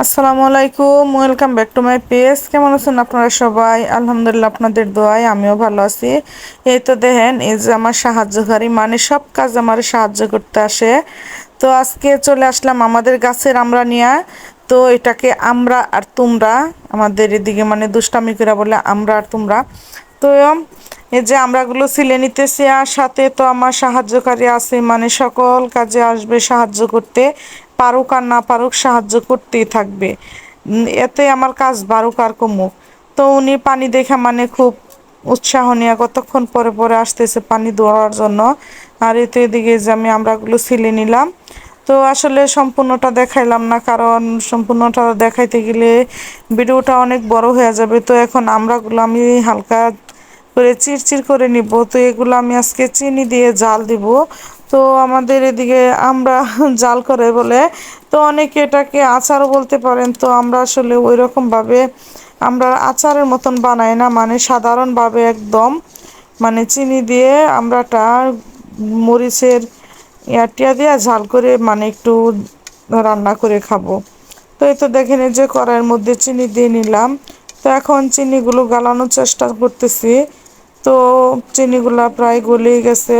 আসসালামু আলাইকুম welcome back to my page কেমন আছেন আপনারা সবাই? আলহামদুলিল্লাহ আপনাদের দোয়ায় আমিও ভালো আছি। এই তো দেখেন, এই যে আমার সাহায্যকারী মানে সব কাজ আমার সাহায্য করতে আসে। তো আজকে চলে আসলাম আমাদের গাছের আমরা নিয়ে। তো এটাকে আমরা আর তোমরা, আমাদের এদিকে মানে দুষ্টামি করে বলে আমরা আর তোমরা। তো এই যে আমরাগুলো সিলে নিতেছি আর সাথে তো আমার সাহায্যকারী আছে মানে সকল কাজে আসবে সাহায্য করতে। পারুক আর না পারুক সাহায্য করতেই থাকবে। এতে আমার কাজ বারুক আর কমুক। তো উনি পানি দেখে মানে খুব উৎসাহ নিয়ে কতক্ষণ পরে পরে আসতেছে পানি দেওয়ার জন্য। আর এতে এদিকে যে আমি আমরাগুলো সিলে নিলাম। তো আসলে সম্পূর্ণটা দেখাইলাম না, কারণ সম্পূর্ণটা দেখাইতে গেলে ভিডিওটা অনেক বড় হয়ে যাবে। তো এখন আমরাগুলো আমি হালকা করে চিরচির করে নিব। তো এগুলো আমি আজকে চিনি দিয়ে জাল দিব। তো আমাদের এদিকে আমরা জাল করে বলে, তো অনেকে এটাকে আচারও বলতে পারেন। তো আমরা আসলে ওই রকমভাবে আমরা আচারের মতন বানাই না মানে সাধারণভাবে একদম। মানে চিনি দিয়ে আমরাটা মরিচের ইয়াটিয়া দিয়ে ঝাল করে মানে একটু রান্না করে খাব। তো এই তো দেখেন যে কড়াইয়ের মধ্যে চিনি দিয়ে নিলাম। তো এখন চিনিগুলো গালানোর চেষ্টা করতেছি। তো চিনিগুলা প্রায় গলেই গেছে।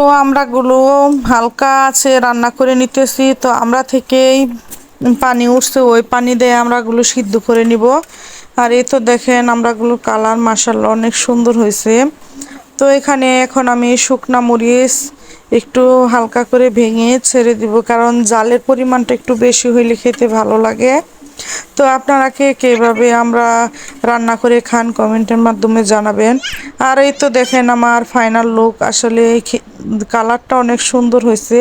তো আমরাগুলো হালকা আছে, রান্না করে নিতেছি। তো আমরা থেকেই পানি উঠছে, ওই পানি দিয়ে আমরাগুলো সিদ্ধ করে নিব। আর এই তো দেখেন আমরাগুলো কালার মাসাল অনেক সুন্দর হয়েছে। তো এখানে এখন আমি শুকনা মরিচ একটু হালকা করে ভেঙে ছেড়ে দিব, কারণ জালের পরিমাণটা একটু বেশি হইলে খেতে ভালো লাগে। তো আপনারা কে কীভাবে আমরা রান্না করে খান, কমেন্টের মাধ্যমে জানাবেন। আর এই তো দেখেন আমার ফাইনাল লুক আসলে কালারটা অনেক সুন্দর হয়েছে।